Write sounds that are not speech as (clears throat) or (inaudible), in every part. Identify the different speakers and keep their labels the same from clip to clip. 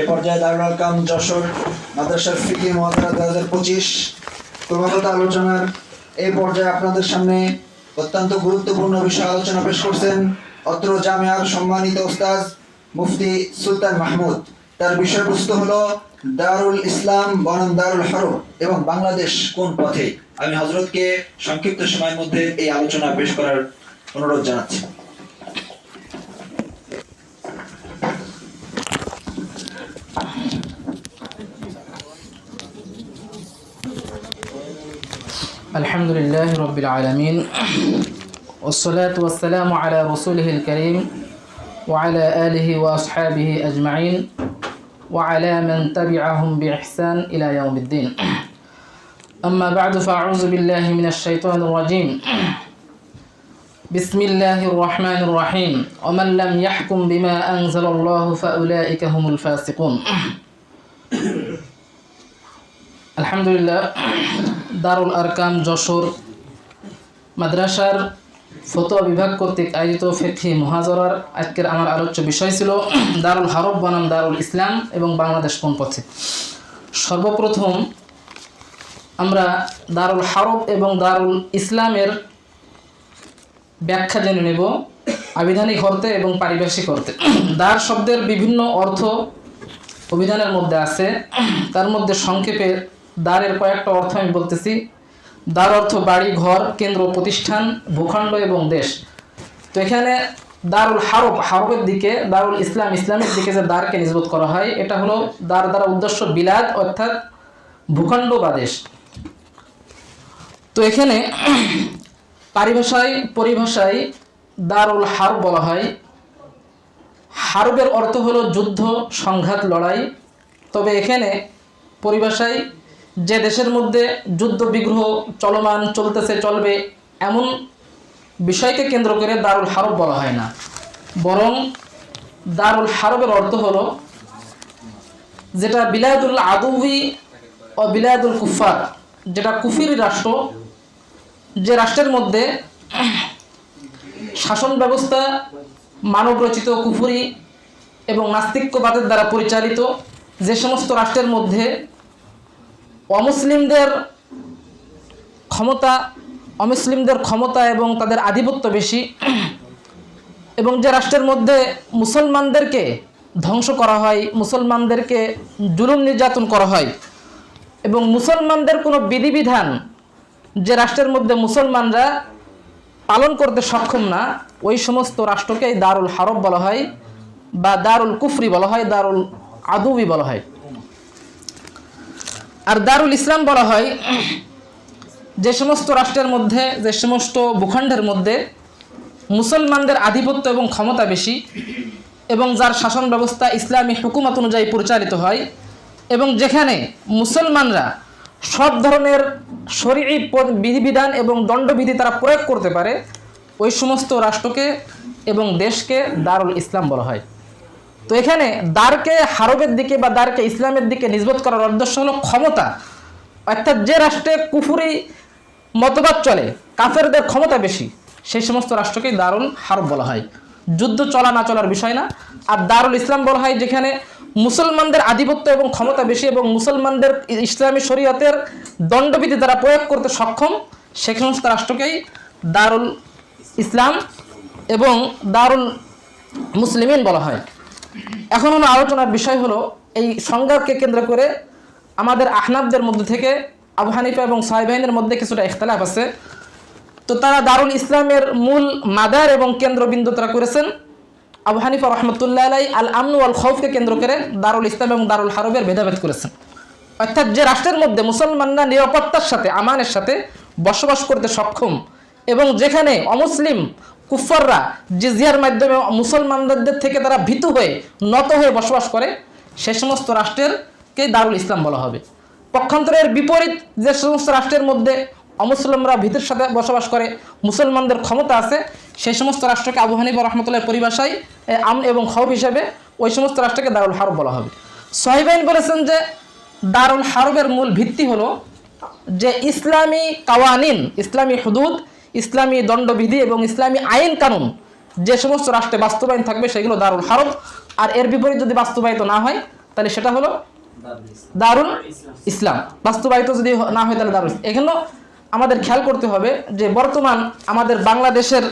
Speaker 1: এ পর্যায়ে দারুল কাম যশোর মাদ্রাসার ফিকি মহাদারা দু হাজার পঁচিশ ক্রমাগত আলোচনার এই পর্যায়ে আপনাদের সামনে অত্যন্ত গুরুত্বপূর্ণ বিষয় আলোচনা পেশ করছেন অত্র জামিয়ার সম্মানিত ওস্তাজ মুফতি সুলতান মাহমুদ। তার বিষয়বস্তু হলো দারুল ইসলাম বনাম দারুল হরব এবং বাংলাদেশ কোন পথে? আমি হজরতকে সংক্ষিপ্ত সময়ের মধ্যে এই আলোচনা পেশ করার অনুরোধ জানাচ্ছি।
Speaker 2: الحمد لله رب العالمين. والصلاة والسلام على رسوله الكريم وعلى آله وأصحابه أجمعين وعلى من تبعهم بإحسان إلى يوم الدين. أما بعد فأعوذ بالله من الشيطان الرجيم. بسم الله الرحمن الرحيم. ومن لم يحكم بما أنزل الله فأولئك هم الفاسقون. আলহামদুলিল্লাহ, দারুল আরকাম যশোর মাদ্রাসার ফতোয়া বিভাগ কর্তৃক আয়োজিত ফেকি মহাজরার আজকের আমার আলোচ্য বিষয় ছিল দারুল হারব বনাম দারুল ইসলাম এবং বাংলাদেশ কোন পথে সর্বপ্রথম আমরা দারুল হারব এবং দারুল ইসলামের ব্যাখ্যা জেনে নেব আবিধানিক অর্থে এবং পারিভাষিক অর্থে। দার শব্দের বিভিন্ন অর্থ অভিধানের মধ্যে আছে। তার মধ্যে সংক্ষেপে দ্বারের কয়েকটা অর্থ আমি বলতেছি। দ্বার অর্থ বাড়ি, ঘর, কেন্দ্র, প্রতিষ্ঠান, ভূখণ্ড এবং দেশ। তো এখানে দারুল হারব, হারবের দিকে, দারুল ইসলাম, ইসলামের দিকে যে দ্বারকে নিজবত করা হয়, এটা হলো দ্বার দ্বারা উদ্দেশ্য বিলাদ অর্থাৎ ভূখণ্ড বা দেশ। তো এখানে পারিভাষায়, পরিভাষায় দারুল হারব বলা হয়। হারবের অর্থ হলো যুদ্ধ, সংঘাত, লড়াই। তবে এখানে পরিভাষায় যে দেশের মধ্যে যুদ্ধ, বিগ্রহ চলমান, চলতেছে, চলবে, এমন বিষয়কে কেন্দ্র করে দারুল হারব বলা হয় না। বরং দারুল হারবের অর্থ হলো যেটা বিলায়তুল আদুবি ও বিলায়দুল কুফার যেটা কুফির রাষ্ট্র, যে রাষ্ট্রের মধ্যে শাসন ব্যবস্থা মানবরচিত কুফুরি এবং নাস্তিক্যবাদের দ্বারা পরিচালিত যে সমস্ত রাষ্ট্রের মধ্যে অমুসলিমদের ক্ষমতা অমুসলিমদের ক্ষমতা এবং তাদের আধিপত্য বেশি। এবং যে রাষ্ট্রের মধ্যে মুসলমানদেরকে ধ্বংস করা হয়, মুসলমানদেরকে জুলুম নির্যাতন করা হয় এবং মুসলমানদের কোনো বিধিবিধান যে রাষ্ট্রের মধ্যে মুসলমানরা পালন করতে সক্ষম না, ওই সমস্ত রাষ্ট্রকেই দারুল হারব বলা হয় বা দারুল কুফরি বলা হয়, দারুল আদুবি বলা হয়। আর দারুল ইসলাম বলা হয়, যে সমস্ত রাষ্ট্রের মধ্যে, যে সমস্ত ভূখণ্ডের মধ্যে মুসলমানদের আধিপত্য এবং ক্ষমতা বেশি এবং যার শাসন ব্যবস্থা ইসলামী হুকুমত অনুযায়ী পরিচালিত হয় এবং যেখানে মুসলমানরা সব ধরনের শরীর বিধিবিধান এবং দণ্ডবিধি তারা প্রয়োগ করতে পারে, ওই সমস্ত রাষ্ট্রকে এবং দেশকে দারুল ইসলাম বলা হয়। তো এখানে দ্বারকে, হারবের দিকে বা দ্বারকে ইসলামের দিকে নিজবত করার উদ্দেশ্য হলো ক্ষমতা। অর্থাৎ যে রাষ্ট্রে কুফুরি মতবাদ চলে, কাফেরদের ক্ষমতা বেশি, সেই সমস্ত রাষ্ট্রকেই দারুল হারব বলা হয়। যুদ্ধ চলা না চলার বিষয় না। আর দারুল ইসলাম বলা হয় যেখানে মুসলমানদের আধিপত্য এবং ক্ষমতা বেশি এবং মুসলমানদের ইসলামী শরীয়তের দণ্ডবিধি দ্বারা প্রয়োগ করতে সক্ষম, সে সমস্ত রাষ্ট্রকেই দারুল ইসলাম এবং দারুল মুসলিমিন বলা হয়। এখন হলো আলোচনার বিষয় হলো এই সংজ্ঞাকে কেন্দ্র করে আমাদের আহনাবদের মধ্যে থেকে আবু হানিফা এবং সাহেবাইনের মধ্যে কিছুটা ইখতলাফ আছে। তো তারা দারুল ইসলামের মূল মাদার এবং কেন্দ্রবিন্দু তারা করেছেন। আবু হানিফা রহমতুল্লাহ আলাই আল আমনু আল খৌফকে কেন্দ্র করে দারুল ইসলাম এবং দারুল হারবের ভেদাভেদ করেছেন। অর্থাৎ যে রাষ্ট্রের মধ্যে মুসলমানরা নিরাপত্তার সাথে, আমানের সাথে বসবাস করতে সক্ষম এবং যেখানে অমুসলিম কুফাররা জিজিয়ার মাধ্যমে মুসলমানদের থেকে তারা ভীতু হয়ে নত হয়ে বসবাস করে, সে সমস্ত রাষ্ট্রেরকে দারুল ইসলাম বলা হবে। পক্ষান্তরের বিপরীত যে সমস্ত রাষ্ট্রের মধ্যে অমুসলিমরা ভীতির সাথে বসবাস করে, মুসলমানদের ক্ষমতা আছে সেই সমস্ত রাষ্ট্রকে আবু হানিফা রহমতুল্লাহ পরিভাষায় আম এবং খব হিসেবে ওই সমস্ত রাষ্ট্রকে দারুল হারব বলা হবে। সোহেবাইন বলেছেন যে, দারুল হারবের মূল ভিত্তি হলো যে ইসলামী কাওয়ানিন, ইসলামী হুদুদ ইসলামী দণ্ডবিধি এবং ইসলামী আইন কানুন যে সমস্ত রাষ্ট্রে বাস্তবায়ন থাকবে সেগুলো দারুল হারব আর এর বিপরীত যদি বাস্তবায়িত না হয়, তাহলে সেটা হলো দারুল ইসলাম। বাস্তবায়িত যদি না হয়, তাহলে দারুল এখানেও আমাদের খেয়াল করতে হবে যে বর্তমান আমাদের বাংলাদেশের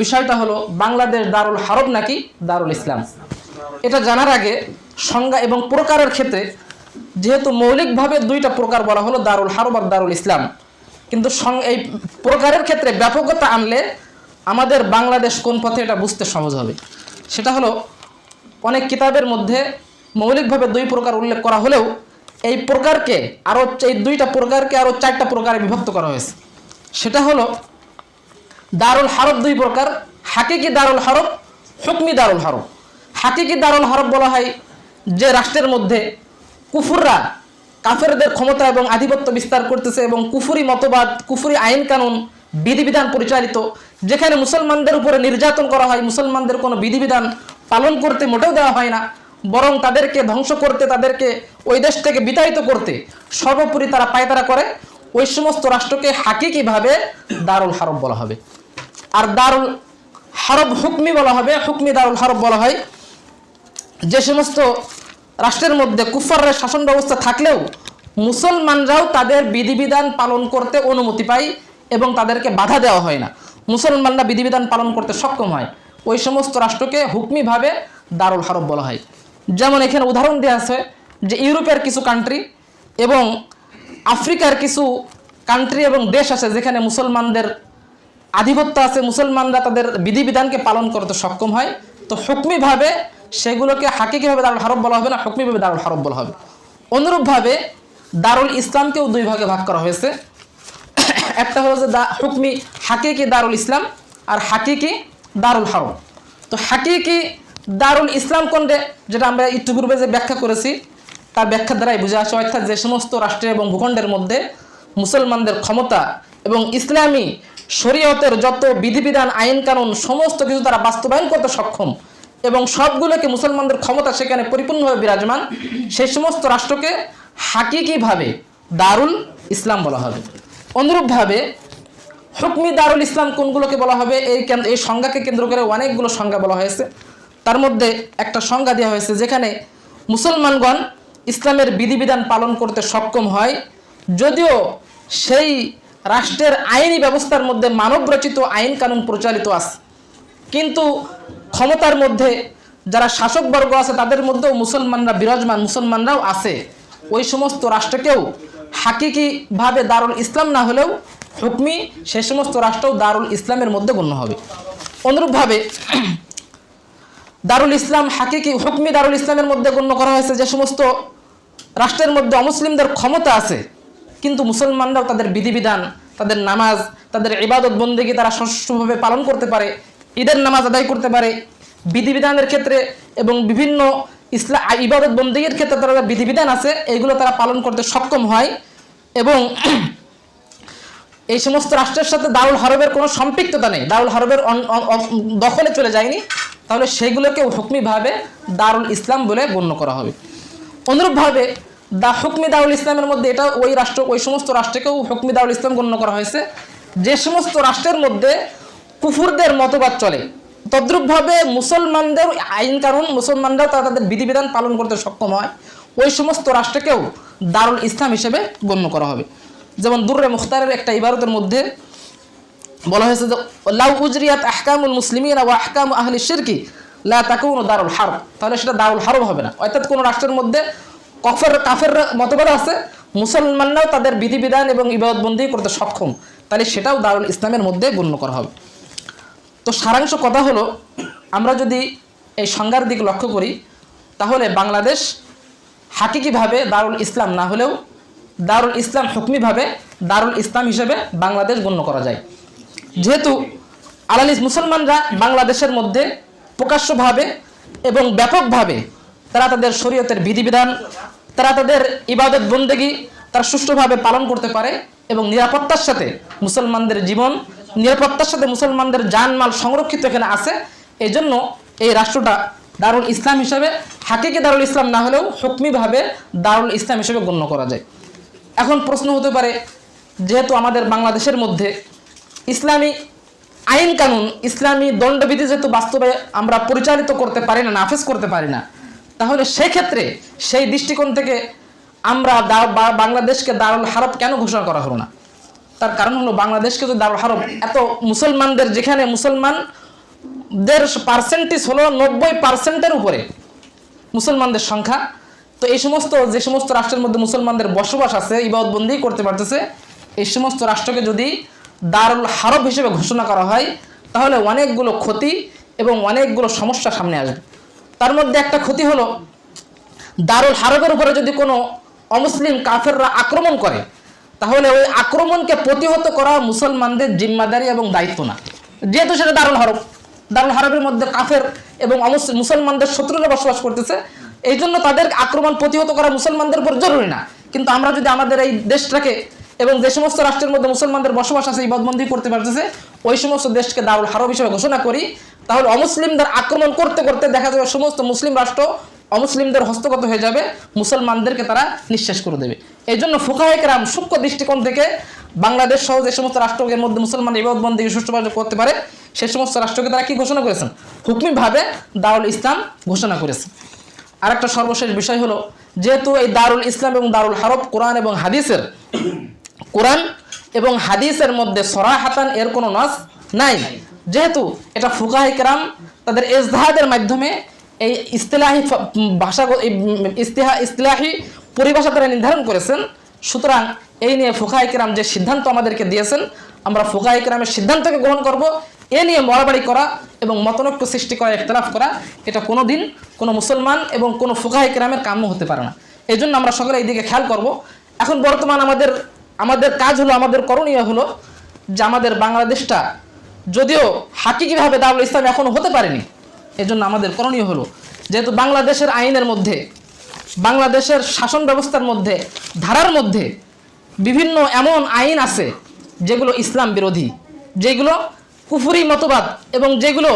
Speaker 2: বিষয়টা হলো, বাংলাদেশ দারুল হারব নাকি দারুল ইসলাম? এটা জানার আগে সংজ্ঞা এবং প্রকারের ক্ষেত্রে যেহেতু মৌলিকভাবে দুইটা প্রকার বলা হলো, দারুল হারব আর দারুল ইসলাম। কিন্তু এই প্রকারের ক্ষেত্রে ব্যাপকতা আনলে আমাদের বাংলাদেশ কোন পথে এটা বুঝতে সহজ হবে। সেটা হলো, অনেক কিতাবের মধ্যে মৌলিকভাবে দুই প্রকার উল্লেখ করা হলেও এই প্রকারকে আরও এই দুইটা প্রকারকে আরও চারটা প্রকারে বিভক্ত করা হয়েছে। সেটা হলো, দারুল হারব দুই প্রকার, হাকিকি দারুল হরব হুকমি দারুল হরব হাকিকি দারুল হরব বলা হয় যে রাষ্ট্রের মধ্যে কুফুররা কাফেরদের ক্ষমতা এবং আধিপত্য বিস্তার করতেছে এবং কুফুরি মতবাদ, কুফুরি আইন কানুন, বিধিবিধান পরিচালিত, যেখানে মুসলমানদের উপরে নির্যাতন করা হয়, মুসলমানদের কোনো বিধিবিধান পালন করতে মোটেও দেওয়া হয় না, বরং তাদেরকে ধ্বংস করতে, তাদেরকে ওই দেশ থেকে বিতাড়িত করতে সর্বোপরি তারা পায়তারা করে, ওই সমস্ত রাষ্ট্রকে হাকিকিভাবে দারুল হারব বলা হবে। আর দারুল হারব হুকমি বলা হবে, হুকমি দারুল হারব বলা হয়, যে সমস্ত রাষ্ট্রের মধ্যে কুফারের শাসন ব্যবস্থা থাকলেও মুসলমানরাও তাদের বিধিবিধান পালন করতে অনুমতি পায় এবং তাদেরকে বাধা দেওয়া হয় না। মুসলমানরা বিধিবিধান পালন করতে সক্ষম হয়। ওই সমস্ত রাষ্ট্রকে হুকমিভাবে দারুল হারব বলা হয়। যেমন এখানে উদাহরণ দেওয়া আছে যে ইউরোপের কিছু কান্ট্রি এবং আফ্রিকার কিছু কান্ট্রি এবং দেশ আছে যেখানে মুসলমানদের আধিপত্য আছে। মুসলমানরা তাদের বিধিবিধানকে পালন করতে সক্ষম হয়। তো হুকমিভাবে সেগুলোকে হাকিকিভাবে দারুল হারব বলা হবে না, হুকমিভাবে দারুল হারব বলা হবে। অনুরূপভাবে দারুল ইসলামকেও দুই ভাগে ভাগ করা হয়েছে। একটা হলো যে দা, হুকমি হাকিকি দারুল ইসলাম আর হাকিকি দারুল হারব তো হাকিকি দারুল ইসলাম কোনটে, যেটা আমরা একটু পূর্বে যে ব্যাখ্যা করেছি, তার ব্যাখ্যা দ্বারাই বোঝা আসে অর্থাৎ যে সমস্ত রাষ্ট্রের এবং ভূখণ্ডের মধ্যে মুসলমানদের ক্ষমতা এবং ইসলামী শরীয়তের যত বিধিবিধান, আইন কানুন, সমস্ত কিছু তারা বাস্তবায়ন করতে সক্ষম। এবং সবগুলোকে মুসলমানদের ক্ষমতা সেখানে পরিপূর্ণভাবে বিরাজমান সেই সমস্ত রাষ্ট্রকে হাকিকিভাবে দারুল ইসলাম বলা হবে। অনুরূপভাবে হুকমি দারুল ইসলাম কোনগুলোকে বলা হবে? এই এই সংজ্ঞাকে কেন্দ্র করে অনেকগুলো সংজ্ঞা বলা হয়েছে। তার মধ্যে একটা সংজ্ঞা দেওয়া হয়েছে যেখানে মুসলমানগণ ইসলামের বিধিবিধান পালন করতে সক্ষম হয়, যদিও সেই রাষ্ট্রের আইনি ব্যবস্থার মধ্যে মানবরচিত আইন কানুন প্রচলিত আছে। কিন্তু ক্ষমতার মধ্যে যারা শাসকবর্গ আছে, তাদের মধ্যেও মুসলমানরা বিরাজমান, মুসলমানরাও আছে। ওই সমস্ত রাষ্ট্রকেও হাকিকিভাবে দারুল ইসলাম না হলেও হুকমি সে সমস্ত রাষ্ট্রও দারুল ইসলামের মধ্যে গণ্য হবে। অনুরূপভাবে দারুল ইসলাম হাকিকি, হুকমি দারুল ইসলামের মধ্যে গণ্য করা হয়েছে যে সমস্ত রাষ্ট্রের মধ্যে অমুসলিমদের ক্ষমতা আছে, কিন্তু মুসলমানরাও তাদের বিধিবিধান, তাদের নামাজ, তাদের ইবাদত বন্দেগী তারা সুষ্ঠুভাবে পালন করতে পারে। ঈদের নামাজ আদায় করতে পারে। বিধিবিধানের ক্ষেত্রে এবং বিভিন্ন ইসলাম ইবাদত বন্দেগীর ক্ষেত্রে তারা বিধিবিধান আছে, এইগুলো তারা পালন করতে সক্ষম হয় এবং (clears throat) এই সমস্ত রাষ্ট্রের সাথে দারুল হরবের কোনো সম্পৃক্ততা নেই। দারুল হরবের দখলে চলে যায়নি। তাহলে সেগুলোকে হুকমিভাবে দারুল ইসলাম বলে গণ্য করা হবে। অনুরূপভাবে দা হুকমি দারুল ইসলামের মধ্যে এটা ওই রাষ্ট্র ওই সমস্ত রাষ্ট্রকেও হুকমি দারুল ইসলাম গণ্য করা হয়েছে। যে সমস্ত রাষ্ট্রের মধ্যে কুফুরদের মতবাদ চলে। তদ্রূপভাবে মুসলমানদের আইন কানুন মুসলমানরাও তারা তাদের বিধিবিধান পালন করতে সক্ষম হয়। ওই সমস্ত রাষ্ট্রকেও দারুল ইসলাম হিসেবে গণ্য করা হবে। যেমন দুর্রে মুখতারের একটা ইবারতের মধ্যে বলা হয়েছে যে, লাউ উজরিয়াত আহকামুল মুসলিমিনা ও আহকাম আহলি শিরকি, লা তাকুনু দারুল হারব। তাহলে সেটা দারুল হারব হবে না। অর্থাৎ কোনো রাষ্ট্রের মধ্যে কফের, কাফের মতবাদ আছে, মুসলমানরাও তাদের বিধিবিধান এবং ইবাদতবন্দি করতে সক্ষম। তাহলে সেটাও দারুল ইসলামের মধ্যে গণ্য করা হবে। তো সারাংশ কথা হলো, আমরা যদি এই সংজ্ঞার দিক লক্ষ্য করি, তাহলে বাংলাদেশ হাকিকিভাবে দারুল ইসলাম না হলেও দারুল ইসলাম হুকমিভাবে দারুল ইসলাম হিসেবে বাংলাদেশ গণ্য করা যায়। যেহেতু আলালিস মুসলমানরা বাংলাদেশের মধ্যে প্রকাশ্যভাবে এবং ব্যাপকভাবে তারা তাদের শরীয়তের বিধিবিধান, তারা তাদের ইবাদত বন্দেগী, তারা সুষ্ঠুভাবে পালন করতে পারে এবং নিরাপত্তার সাথে মুসলমানদের জীবন নিরাপত্তার সাথে মুসলমানদের জানমাল সংরক্ষিত এখানে আছে। এই জন্য এই রাষ্ট্রটা দারুল ইসলাম হিসেবে, হাকিকে দারুল ইসলাম না হলেও হুকমিভাবে দারুল ইসলাম হিসেবে গণ্য করা যায়। এখন প্রশ্ন হতে পারে, যেহেতু আমাদের বাংলাদেশের মধ্যে ইসলামী আইন কানুন, ইসলামী দণ্ডবিধি যেহেতু বাস্তবে আমরা পরিচালিত করতে পারি না, নাফেজ করতে পারি না, তাহলে সেক্ষেত্রে সেই দৃষ্টিকোণ থেকে আমরা বাংলাদেশকে দারুল হারব কেন ঘোষণা করা হলো না? তার কারণ হলো বাংলাদেশকে যদি দারুল হারব এত মুসলমানদের যেখানে মুসলমানদের পার্সেন্টেজ হলো নব্বই পার্সেন্টের উপরে মুসলমানদের সংখ্যা। তো এই সমস্ত, যে সমস্ত রাষ্ট্রের মধ্যে মুসলমানদের বসবাস আছে, ইবাদতবন্দি করতে পারতেছে, এই সমস্ত রাষ্ট্রকে যদি দারুল হারব হিসেবে ঘোষণা করা হয়, তাহলে অনেকগুলো ক্ষতি এবং অনেকগুলো সমস্যা সামনে আসবে। তার মধ্যে একটা ক্ষতি হলো, দারুল হারবের উপরে যদি কোনো অমুসলিম কাফেররা আক্রমণ করে তাহলে ওই আক্রমণকে প্রতিহত করা মুসলমানদের জিম্মাদারি এবং দায়িত্ব না। যেহেতু সেটা দারুল হরব দারুল হরবের মধ্যে কাফের এবং মুসলমানদের শত্রুরা বসবাস করতেছে। এই জন্য তাদের আক্রমণ প্রতিহত করা মুসলমানদের উপর জরুরি না। কিন্তু আমরা যদি আমাদের এই দেশটাকে এবং যে সমস্ত রাষ্ট্রের মধ্যে মুসলমানদের বসবাস আছে ইবাদবন্দি করতে পারতেছে, ওই সমস্ত দেশকে দারুল হারব হিসেবে ঘোষণা করি, তাহলে অমুসলিমদের আক্রমণ করতে করতে দেখা যাবে সমস্ত মুসলিম রাষ্ট্র অমুসলিমদের হস্তগত হয়ে যাবে, মুসলমানদেরকে তারা নিঃশেষ করে দেবে। এই জন্য ফুকাহেকরাম সূক্ষ্ম দৃষ্টিকোণ থেকে বাংলাদেশ সহ যে সমস্ত রাষ্ট্রের মধ্যে মুসলমান ইবাদবন্দিকে সুষ্ঠুভাবে করতে পারে, সে সমস্ত রাষ্ট্রকে তারা কি ঘোষণা করেছেন? হুকমিভাবে দারুল ইসলাম ঘোষণা করেছে। আর একটা সর্বশেষ বিষয় হলো, যেহেতু এই দারুল ইসলাম এবং দারুল হারব কোরআন এবং হাদিসের, কোরআন এবং হাদিসের মধ্যে সরাহাতান এর কোনো নাস নাই। যেহেতু এটা ফুকাহি কেরাম তাদের এজহাদের মাধ্যমে এই ইস্তেলাহি ভাষা ইস্তেহা, ইস্তেলাহি পরিভাষা তারা নির্ধারণ করেছেন। সুতরাং এই নিয়ে ফুকাহি কেরাম যে সিদ্ধান্ত আমাদেরকে দিয়েছেন, আমরা ফোকা কেরামের সিদ্ধান্তকে গ্রহণ করব। এ নিয়ে মরাবাড়ি করা এবং মতনৈক্য সৃষ্টি করা, ইখতলাফ করা, এটা কোনো দিন কোনো মুসলমান এবং কোনো ফোকা কেরামের কাম্য হতে পারে না। এই জন্য আমরা সকলে এই দিকে খেয়াল করব। এখন বর্তমান আমাদের আমাদের কাজ হলো, আমাদের করণীয় হলো যে আমাদের বাংলাদেশটা যদিও হাকিকিভাবে দারুল ইসলাম এখনও হতে পারেনি এজন্য আমাদের করণীয় হলো, যেহেতু বাংলাদেশের আইনের মধ্যে, বাংলাদেশের শাসন ব্যবস্থার মধ্যে, ধারার মধ্যে বিভিন্ন এমন আইন আছে যেগুলো ইসলাম বিরোধী, যেগুলো কুফুরি মতবাদ এবং যেগুলো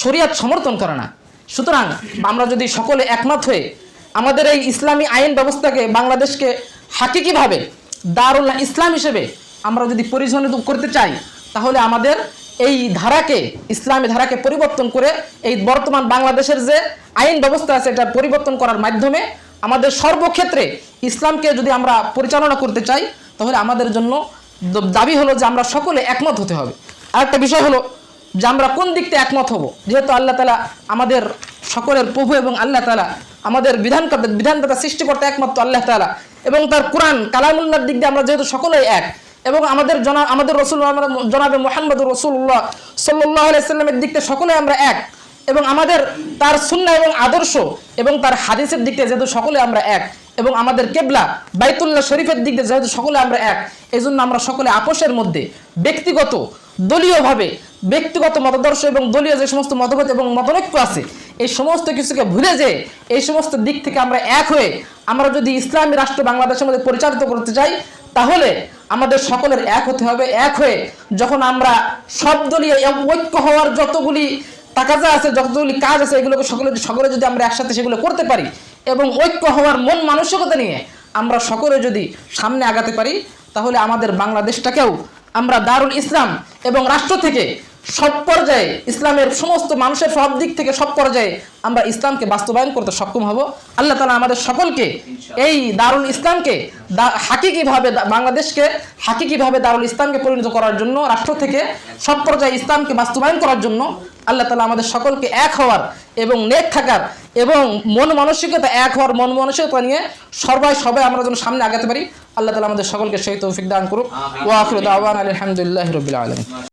Speaker 2: শরিয়াত সমর্থন করে না। সুতরাং আমরা যদি সকলে একমত হয়ে আমাদের এই ইসলামী আইন ব্যবস্থাকে বাংলাদেশকে হাকিকিভাবে দারুল ইসলাম হিসেবে আমরা যদি পরিচালিত করতে চাই, তাহলে আমাদের এই ধারাকে, ইসলামী ধারাকে পরিবর্তন করে এই বর্তমান বাংলাদেশের যে আইন ব্যবস্থা আছে, এটা পরিবর্তন করার মাধ্যমে আমাদের সর্বক্ষেত্রে ইসলামকে যদি আমরা পরিচালনা করতে চাই, তাহলে আমাদের জন্য দাবি হলো যে আমরা সকলে একমত হতে হবে। আরেকটা বিষয় হলো যে আমরা কোন দিক থেকে একমত হব? যেহেতু আল্লাহ তালা আমাদের সকলের প্রভু এবং আল্লাহ তালা আমাদের বিধানকর্তা, বিধানদাতা, সৃষ্টিকর্তা একমাত্র আল্লাহ তালা এবং তার কোরআন কালামুল্লার দিক দিয়ে আমরা যেহেতু সকলেই এক এবং আমাদের জনা, আমাদের রসুল আমরা জনাবে মোহাম্মদ রসুল্লাহ সাল্লাহ আলাইসাল্লামের দিক থেকে সকলে আমরা এক। এবং আমাদের তার সুন্না এবং আদর্শ এবং তার হাদিসের দিক যেহেতু সকলে আমরা এক এবং আমাদের কেবলা বাইতুল্লাহ শরীফের দিক দিয়ে যেহেতু সকলে আমরা এক এই জন্য আমরা সকলে আপোষের মধ্যে ব্যক্তিগত, দলীয়ভাবে ব্যক্তিগত মতাদর্শ এবং দলীয় যে সমস্ত মতভেদ এবং মতনৈক্য আছে, এই সমস্ত কিছুকে ভুলে যে এই সমস্ত দিক থেকে আমরা এক হয়ে আমরা যদি ইসলামী রাষ্ট্র বাংলাদেশের মধ্যে পরিচালিত করতে চাই, তাহলে আমাদের সকলের এক হতে হবে, এক হয়ে যখন আমরা সব দলীয় ঐক্য হওয়ার যতগুলি তাকাজা আছে, যতগুলি কাজ আছে, এগুলোকে সকলে সকলে যদি আমরা একসাথে সেগুলো করতে পারি এবং ঐক্য হওয়ার মন মানসিকতা নিয়ে আমরা সকলে যদি সামনে আগাতে পারি, তাহলে আমাদের বাংলাদেশটাকেও আমরা দারুল ইসলাম এবং রাষ্ট্র থেকে সব পর্যায়ে ইসলামের সমস্ত মানুষের সব দিক থেকে সব পর্যায়ে আমরা ইসলামকে বাস্তবায়ন করতে সক্ষম হব। আল্লাহ তালা আমাদের সকলকে এই দারুল ইসলামকে হাকিকিভাবে বাংলাদেশকে হাকিকিভাবে দারুল ইসলামকে পরিণত করার জন্য রাষ্ট্র থেকে সব পর্যায়ে ইসলামকে বাস্তবায়ন করার জন্য আল্লাহ তালা আমাদের সকলকে এক হওয়ার এবং নেক থাকার এবং মন মানসিকতা এক হওয়ার মন মানসিকতা নিয়ে সবাই সবাই আমরা যেন সামনে আগাতে পারি। আল্লাহ তালা আমাদের সকলকে সেই তৌফিক দান করুক। ওয়াফির দাওয়ান আলহামদুলিল্লাহ রবিল আলম